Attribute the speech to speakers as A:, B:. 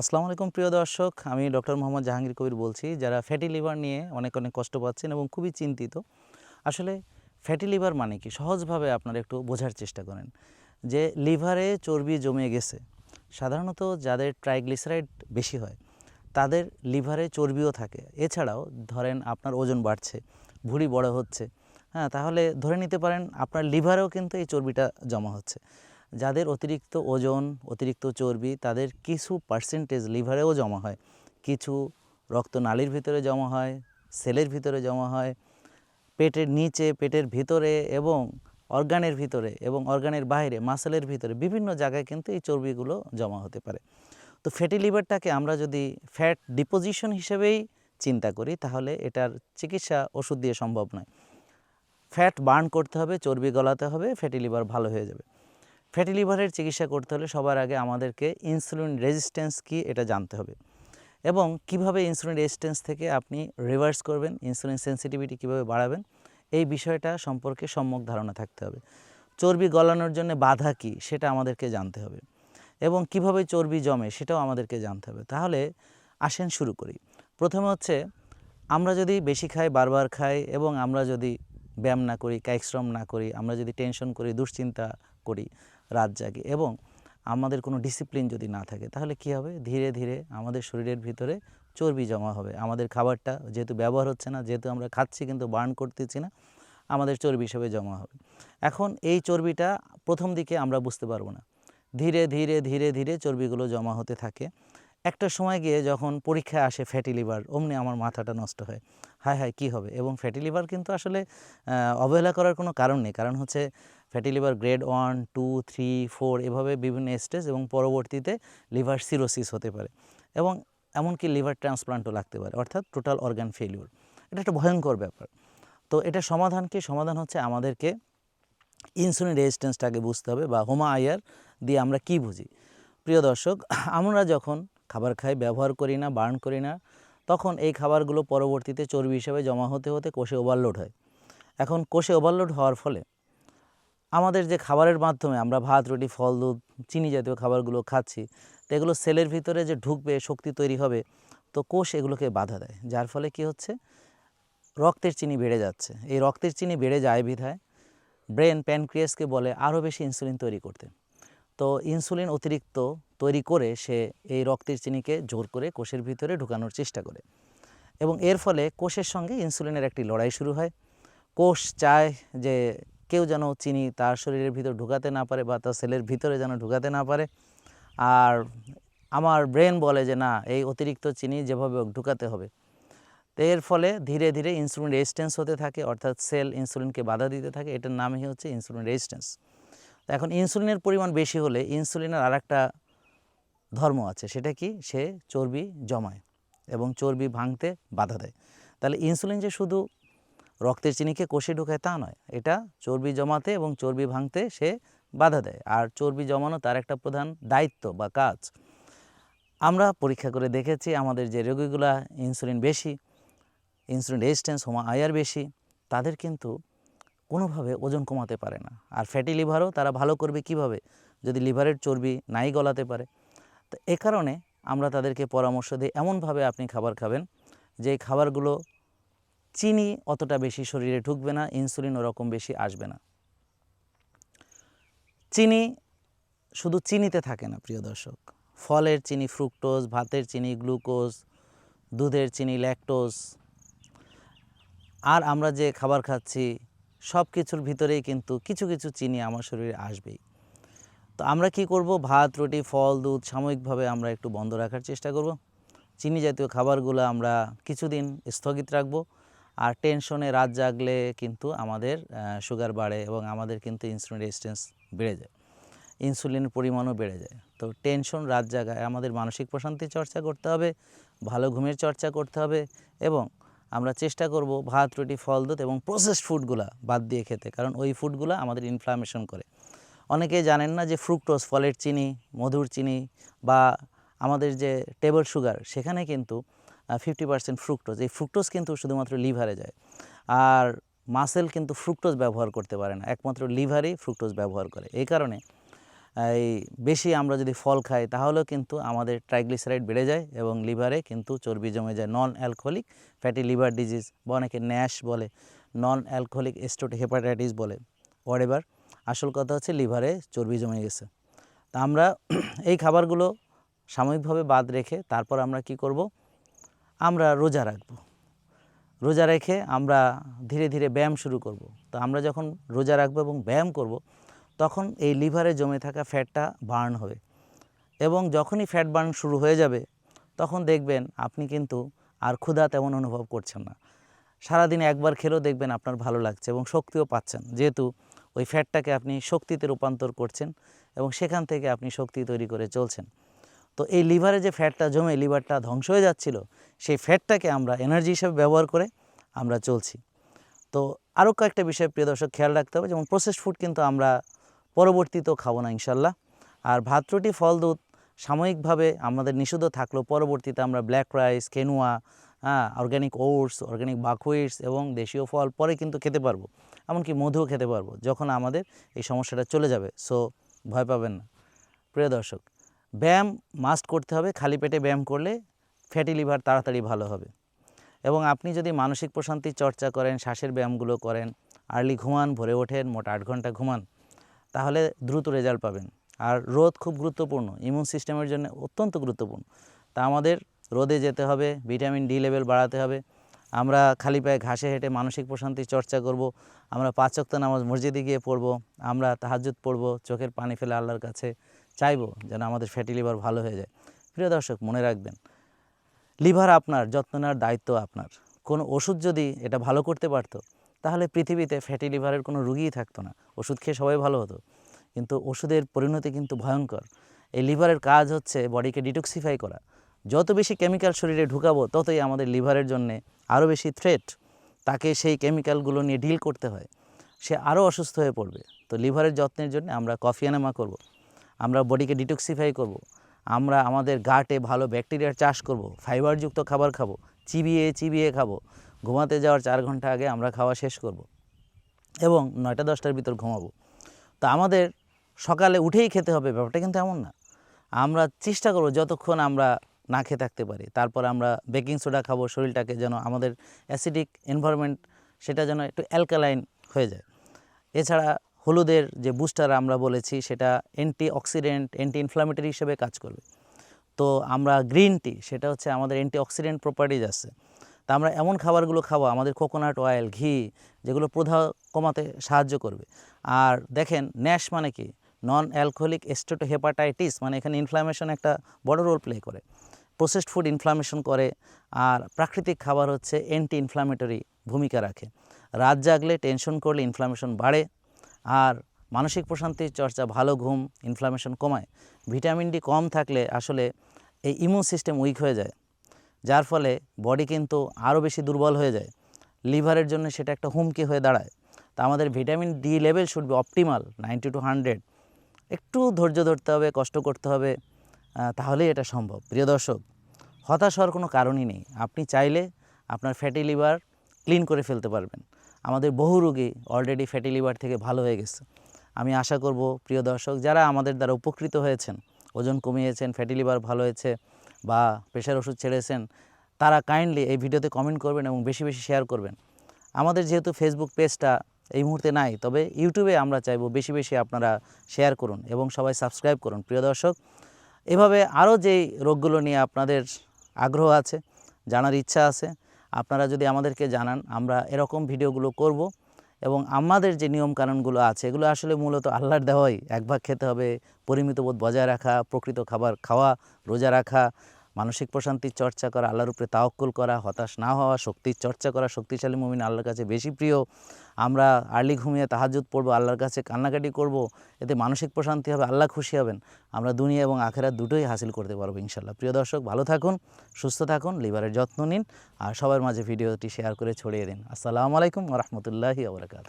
A: আসসালামু আলাইকুম, প্রিয় দর্শক। আমি ডক্টর মোহাম্মদ জাহাঙ্গীর কবির বলছি, যারা ফ্যাটি লিভার নিয়ে অনেক অনেক কষ্ট পাচ্ছেন এবং খুবই চিন্তিত। আসলে ফ্যাটি লিভার মানে কি? সহজভাবে আপনারা একটু বোঝার চেষ্টা করেন। যে লিভারে চর্বি জমে গেছে, সাধারণত যাদের ট্রাইগ্লিসারাইড বেশি হয়, তাদের লিভারে চর্বিও থাকে। এছাড়াও ধরেন আপনার ওজন বাড়ছে, ভুঁড়ি বড় হচ্ছে হ্যাঁ তাহলে ধরে নিতে পারেন আপনার লিভারেও কিন্তু এই চর্বিটা জমা হচ্ছে। যাদের অতিরিক্ত ওজন, অতিরিক্ত চর্বি, তাদের কিছু পার্সেন্টেজ লিভারেও জমা হয়। কিছু রক্তনালীর ভিতরে জমা হয়, সেলের ভিতরে জমা হয়, পেটের নিচে, পেটের ভিতরে এবং অর্গানের ভিতরে এবং অর্গানের বাইরে মাসেলের ভিতরে বিভিন্ন জায়গায় কিন্তু এই চর্বিগুলো জমা হতে পারে। তো ফ্যাটি লিভারটাকে আমরা যদি ফ্যাট ডিপোজিশন হিসেবেই চিন্তা করি, তাহলে এটার চিকিৎসা ওষুধ দিয়ে সম্ভব নয়। ফ্যাট বার্ন করতে হবে, চর্বি গলাতে হবে ফ্যাটি লিভার ভালো হয়ে যাবে। ফ্যাটি লিভারের চিকিৎসা করতে হলে সবার আগে আমাদেরকে ইনসুলিন রেজিস্ট্যান্স কি এটা জানতে হবে। এবং কীভাবে ইনসুলিন রেজিস্ট্যান্স থেকে আপনি রিভার্স করবেন ইনসুলিন সেন্সিটিভিটি কীভাবে বাড়াবেন, এই বিষয়টা সম্পর্কে সম্যক ধারণা থাকতে হবে। চর্বি গলানোর জন্য বাধা কি সেটা আমাদেরকে জানতে হবে। এবং কীভাবে চর্বি জমে সেটাও আমাদেরকে জানতে হবে। তাহলে আসেন শুরু করি। প্রথমে হচ্ছে, আমরা যদি বেশি খাই, বারবার খাই এবং আমরা যদি ব্যায়াম না করি, কায়িক না করি, আমরা যদি টেনশন করি, দুশ্চিন্তা করি রাত জাগি এবং আমাদের কোনো ডিসিপ্লিন যদি না থাকে, তাহলে কি হবে? ধীরে ধীরে আমাদের শরীরের ভিতরে চর্বি জমা হবে। আমাদের খাবারটা যেহেতু ব্যবহার হচ্ছে না, যেহেতু আমরা খাচ্ছি কিন্তু বার্ন করতেছি না, আমাদের চর্বি হিসেবে জমা হবে। এখন এই চর্বিটা প্রথম দিকে আমরা বুঝতে পারব না। ধীরে ধীরে ধীরে ধীরে চর্বিগুলো জমা হতে থাকে। একটা সময় গিয়ে যখন পরীক্ষায় আসে ফ্যাটি লিভার অমনি আমার মাথাটা নষ্ট হয়। হায় হায়, কী হবে? এবং ফ্যাটি লিভার কিন্তু আসলে অবহেলা করার কোনো কারণ নেই। কারণ হচ্ছে fatty liver grade one two three four এভাবে বিভিন্ন স্টেজ এবং পরবর্তীতে লিভার সিরোসিস হতে পারে। এবং এমনকি লিভার ট্রান্সপ্লান্টও লাগতে পারে, অর্থাৎ টোটাল অর্গান ফেলিওর এটা একটা ভয়ঙ্কর ব্যাপার। তো এটা সমাধান কি? সমাধান হচ্ছে আমাদেরকে ইনসুলিন রেজিস্ট্যান্সটাকে বুঝতে হবে বা হোমা আয়ার দিয়ে আমরা কি বুঝি? প্রিয় দর্শক, আমরা যখন খাবার খাই, ব্যবহার করি না, বার্ন করি না, তখন এই খাবারগুলো পরবর্তীতে চর্বি হিসেবে জমা হতে হতে কোষে ওভারলোড হয়। এখন কোষে ওভারলোড হওয়ার ফলে আমাদের যে খাবারের মাধ্যমে আমরা ভাত, রুটি, ফল, দুধ, চিনি জাতীয় খাবারগুলো খাচ্ছি, তো এগুলো সেলের ভিতরে যে ঢুকবে, শক্তি তৈরি হবে, তো কোষ এগুলোকে বাধা দেয়। যার ফলে কি হচ্ছে? রক্তের চিনি বেড়ে যাচ্ছে। এই রক্তের চিনি বেড়ে যায় বিধায় ব্রেন, প্যানক্রিয়াসকে বলে আরও বেশি ইনসুলিন তৈরি করতে। তো ইনসুলিন অতিরিক্ত তৈরি করে সে এই রক্তের চিনিকে জোর করে কোষের ভিতরে ঢুকানোর চেষ্টা করে। এবং এর ফলে কোষের সঙ্গে ইনসুলিনের একটি লড়াই শুরু হয়। কোষ চায় যে কেউ যেন চিনি তার শরীরের ভিতর ঢুকাতে না পারে বা তার সেলের ভিতরে যেন ঢুকাতে না পারে। আর আমার ব্রেন বলে যে না, এই অতিরিক্ত চিনি যেভাবে ঢুকাতে হবে। তো এর ফলে ধীরে ধীরে ইনসুলিন রেজিস্ট্যান্স হতে থাকে, অর্থাৎ সেল ইনসুলিনকে বাধা দিতে থাকে। এটার নামই হচ্ছে ইনসুলিন রেজিস্ট্যান্স। তো এখন ইনসুলিনের পরিমাণ বেশি হলে ইনসুলিনের আরেকটা ধর্ম আছে, সেটা কি? সে চর্বি জমায় এবং চর্বি ভাঙতে বাধা দেয়। তাহলে ইনসুলিন যে শুধু রক্তের চিনিকে কষে ঢুকায় তা নয়, এটা চর্বি জমাতে এবং চর্বি ভাঙতে সে বাধা দেয়। আর চর্বি জমানো তার একটা প্রধান দায়িত্ব বা কাজ। আমরা পরীক্ষা করে দেখেছি আমাদের যে রোগীগুলা ইনসুলিন বেশি, ইনসুলিন রেজিস্ট্যান্স, হোমা আয়ার বেশি, তাদের কিন্তু কোনোভাবে ওজন কমাতে পারে না। আর ফ্যাটি লিভারও তারা ভালো করবে কীভাবে? যদি লিভারের চর্বি নাই গলাতে পারে। তো এ কারণে আমরা তাদেরকে পরামর্শ দিই, এমনভাবে আপনি খাবার খাবেন যে খাবারগুলো চিনি অতটা বেশি শরীরে ঢুকবে না ইনসুলিন ওরকম বেশি আসবে না। চিনি শুধু চিনিতে থাকে না, প্রিয় দর্শক। ফলের চিনি ফ্রুক্টোজ ভাতের চিনি গ্লুকোজ দুধের চিনি ল্যাকটোজ আর আমরা যে খাবার খাচ্ছি সব কিছুর ভিতরেই কিন্তু কিছু কিছু চিনি আমার শরীরে আসবেই। তো আমরা কি করব? ভাত, রুটি, ফল, দুধ সাময়িকভাবে আমরা একটু বন্ধ রাখার চেষ্টা করব। চিনি জাতীয় খাবারগুলো আমরা কিছুদিন স্থগিত রাখব। আর টেনশনে রাত জাগলে কিন্তু আমাদের সুগার বাড়ে এবং আমাদের কিন্তু ইনসুলিন রেজিস্ট্যান্স বেড়ে যায়। ইনসুলিনের পরিমাণও বেড়ে যায়। তো টেনশন রাত জাগায় আমাদের মানসিক প্রশান্তির চর্চা করতে হবে, ভালো ঘুমের চর্চা করতে হবে এবং আমরা চেষ্টা করব ভাত, রুটি, ফল, দুধ এবং প্রসেসড ফুডগুলা বাদ দিয়ে খেতে, কারণ ওই ফুডগুলো আমাদের ইনফ্লামেশন করে। অনেকেই জানেন না যে ফ্রুক্টোজ ফলের চিনি, মধুর চিনি বা আমাদের যে টেবল সুগার সেখানে কিন্তু ফিফটি পার্সেন্ট ফ্রুক্টোজ এই ফ্রুক্টোজ কিন্তু শুধুমাত্র লিভারে যায়। আর মাসেল কিন্তু ফ্রুক্টোজ ব্যবহার করতে পারে না, একমাত্র লিভারই ফ্রুক্টোজ ব্যবহার করে। এই কারণে এই বেশি আমরা যদি ফল খাই, তাহলেও কিন্তু আমাদের ট্রাইগ্লিসারাইড বেড়ে যায় এবং লিভারে কিন্তু চর্বি জমে যায়। Non alcoholic fatty liver disease বা অনেকে ন্যাশ বলে নন অ্যালকোহলিক স্টোট হেপাটাইটিস বলে ওয়ারেভার আসল কথা হচ্ছে লিভারে চর্বি জমে গেছে। তা আমরা এই খাবারগুলো সাময়িকভাবে বাদ রেখে তারপর আমরা কি করব? আমরা রোজা রাখব। রোজা রেখে আমরা ধীরে ধীরে ব্যায়াম শুরু করব। তো আমরা যখন রোজা রাখব এবং ব্যায়াম করব তখন এই লিভারে জমে থাকা ফ্যাটটা বার্ন হবে। এবং যখনই ফ্যাট বার্ন শুরু হয়ে যাবে, তখন দেখবেন আপনি কিন্তু আর ক্ষুধা তেমন অনুভব করছেন না। সারাদিন একবার খেলেও দেখবেন আপনার ভালো লাগছে এবং শক্তিও পাচ্ছেন। যেহেতু ওই ফ্যাটটাকে আপনি শক্তিতে রূপান্তর করছেন এবং সেখান থেকে আপনি শক্তি তৈরি করে চলছেন। তো এই লিভারে যে ফ্যাটটা জমে লিভারটা ধ্বংস হয়ে যাচ্ছিল, সেই ফ্যাটটাকে আমরা এনার্জি হিসেবে ব্যবহার করে আমরা চলছি। তো আরও কয়েকটা বিষয় প্রিয় দর্শক, খেয়াল রাখতে হবে। যেমন প্রসেসড ফুড কিন্তু আমরা পরবর্তীতেও খাব না, ইনশাল্লাহ। আর ভাত রুটি ফল দুধ সাময়িকভাবে আমাদের নিষিদ্ধ থাকলেও পরবর্তীতে আমরা ব্ল্যাক রাইস কেনুয়া হ্যাঁ অর্গ্যানিক ওটস অর্গ্যানিক বাকুইটস এবং দেশীয় ফল পরে কিন্তু খেতে পারব। এমনকি মধুও খেতে পারব যখন আমাদের এই সমস্যাটা চলে যাবে। সো ভয় পাবেন না। প্রিয় দর্শক, ব্যায়াম মাস্ট করতে হবে। খালি পেটে ব্যায়াম করলে ফ্যাটি লিভার তাড়াতাড়ি ভালো হবে। এবং আপনি যদি মানসিক প্রশান্তির চর্চা করেন, শ্বাসের ব্যায়ামগুলো করেন আর্লি ঘুমান, ভরে ওঠেন, মোট আট ঘণ্টা ঘুমান তাহলে দ্রুত রেজাল্ট পাবেন। আর রোদ খুব গুরুত্বপূর্ণ ইমিউন সিস্টেমের জন্য অত্যন্ত গুরুত্বপূর্ণ। তা আমাদের রোদে যেতে হবে ভিটামিন ডি লেভেল বাড়াতে হবে। আমরা খালি পায়ে ঘাসে হেঁটে মানসিক প্রশান্তির চর্চা করব, আমরা পাঁচক্ত নামাজ মসজিদে গিয়ে পড়ব, আমরা তাহাজ্জুদ পড়ব, চোখের পানি ফেলে আল্লাহর কাছে চাইব যেন আমাদের ফ্যাটি লিভার ভালো হয়ে যায়। প্রিয় দর্শক, মনে রাখবেন লিভার আপনার, যত্ন নেওয়ার দায়িত্ব আপনার। কোনো ওষুধ যদি এটা ভালো করতে পারতো তাহলে পৃথিবীতে ফ্যাটি লিভারের কোনো রুগীই থাকতো না। ওষুধ খেয়ে সবাই ভালো হতো। কিন্তু ওষুধের পরিণতি কিন্তু ভয়ঙ্কর। এই লিভারের কাজ হচ্ছে বডিকে ডিটক্সিফাই করা। যত বেশি কেমিক্যাল শরীরে ঢুকাবো, ততই আমাদের লিভারের জন্য আরও বেশি থ্রেট তাকে সেই কেমিক্যালগুলো নিয়ে ডিল করতে হয়। সে আরও অসুস্থ হয়ে পড়বে। তো লিভারের যত্নের জন্য আমরা কফি এনামা করব। আমরা বডিকে ডিটক্সিফাই করব। আমরা আমাদের গাটে ভালো ব্যাকটেরিয়ার চাষ করব। ফাইবারযুক্ত খাবার খাব। চিবিয়ে চিবিয়ে খাব। ঘুমাতে যাওয়ার চার ঘণ্টা আগে আমরা খাওয়া শেষ করব। এবং নয়টা দশটার ভিতর ঘুমাবো। তো আমাদের সকালে উঠেই খেতে হবে, ব্যাপারটা কিন্তু এমন না। আমরা চেষ্টা করব যতক্ষণ আমরা না খেয়ে থাকতে পারি। তারপর আমরা বেকিং সোডা খাব, শরীরটাকে যেন আমাদের অ্যাসিডিক এনভায়রনমেন্ট সেটা যেন একটু অ্যালকালাইন হয়ে যায়। এছাড়া হলুদের যে বুস্টার আমরা বলেছি, সেটা অ্যান্টি অক্সিডেন্ট অ্যান্টি ইনফ্লামেটরি হিসেবে কাজ করবে। তো আমরা গ্রিন টি, সেটা হচ্ছে আমাদের অ্যান্টি অক্সিডেন্ট প্রপার্টিজ আছে। তা আমরা এমন খাবারগুলো খাব, আমাদের কোকোনাট অয়েল ঘি, যেগুলো প্রধা কমাতে সাহায্য করবে। আর দেখেন ন্যাশ মানে কি? নন অ্যালকোহলিক স্টেটো হেপাটাইটিস মানে এখানে ইনফ্লামেশন একটা বড় রোল প্লে করে। প্রসেসড ফুড ইনফ্লামেশন করে, আর প্রাকৃতিক খাবার হচ্ছে অ্যান্টি ইনফ্লামেটরি ভূমিকা রাখে। রাত জাগলে টেনশন করলে ইনফ্লামেশন বাড়ে, আর মানসিক প্রশান্তির চর্চা, ভালো ঘুম ইনফ্লামেশন কমায়। ভিটামিন ডি কম থাকলে আসলে এই ইমিউন সিস্টেম উইক হয়ে যায়। যার ফলে বডি কিন্তু আরও বেশি দুর্বল হয়ে যায়। লিভারের জন্য সেটা একটা হুমকি হয়ে দাঁড়ায়। তা আমাদের vitamin D level should be optimal, ninety to hundred. একটু ধৈর্য ধরতে হবে, কষ্ট করতে হবে তাহলেই এটা সম্ভব। প্রিয় দর্শক, হতাশ হওয়ার কোনো কারণই নেই। আপনি চাইলে আপনার ফ্যাটি লিভার ক্লিন করে ফেলতে পারবেন। আমাদের বহু রোগী অলরেডি ফ্যাটি লিভার থেকে ভালো হয়ে গেছে। আমি আশা করব, প্রিয় দর্শক, যারা আমাদের দ্বারা উপকৃত হয়েছেন, ওজন কমিয়েছেন, ফ্যাটি লিভার ভালো হয়েছে বা প্রেশার ওষুধ ছেড়েছেন, তারা কাইন্ডলি এই ভিডিওতে কমেন্ট করবেন এবং বেশি বেশি শেয়ার করবেন। আমাদের যেহেতু ফেসবুক পেজটা এই মুহূর্তে নাই, তবে ইউটিউবে আমরা চাইব বেশি বেশি আপনারা শেয়ার করুন এবং সবাই সাবস্ক্রাইব করুন, প্রিয় দর্শক। এভাবে আরও যেই রোগগুলো নিয়ে আপনাদের আগ্রহ আছে, জানার ইচ্ছা আছে, আপনারা যদি আমাদেরকে জানান, আমরা এরকম ভিডিওগুলো করব এবং আমাদের যে নিয়ম নিয়মকানুনগুলো আছে, এগুলো আসলে মূলত আল্লাহর দেওয়াই। এক ভাগ খেতে হবে পরিমিত বোধ বজায় রাখা, প্রকৃত খাবার খাওয়া, রোজা রাখা মানসিক প্রশান্তির চর্চা করা, আল্লাহর উপরে তাওক্কুল করা, হতাশ না হওয়া শক্তির চর্চা করা, শক্তিশালী মুমিন আল্লাহর কাছে বেশি প্রিয়। আমরা আর্লি ঘুমিয়ে তাহাজুদ পড়ব, আল্লাহর কাছে কান্নাকাটি করব, এতে মানসিক প্রশান্তি হবে, আল্লাহ খুশি হবেন। আমরা দুনিয়া এবং আখেরা দুটোই হাসিল করতে পারব ইনশাল্লাহ প্রিয় দর্শক, ভালো থাকুন, সুস্থ থাকুন, লিভারের যত্ন নিন, আর সবার মাঝে ভিডিওটি শেয়ার করে ছড়িয়ে দিন। আসসালামু আলাইকুম রহমতুল্লাহি আবরকাত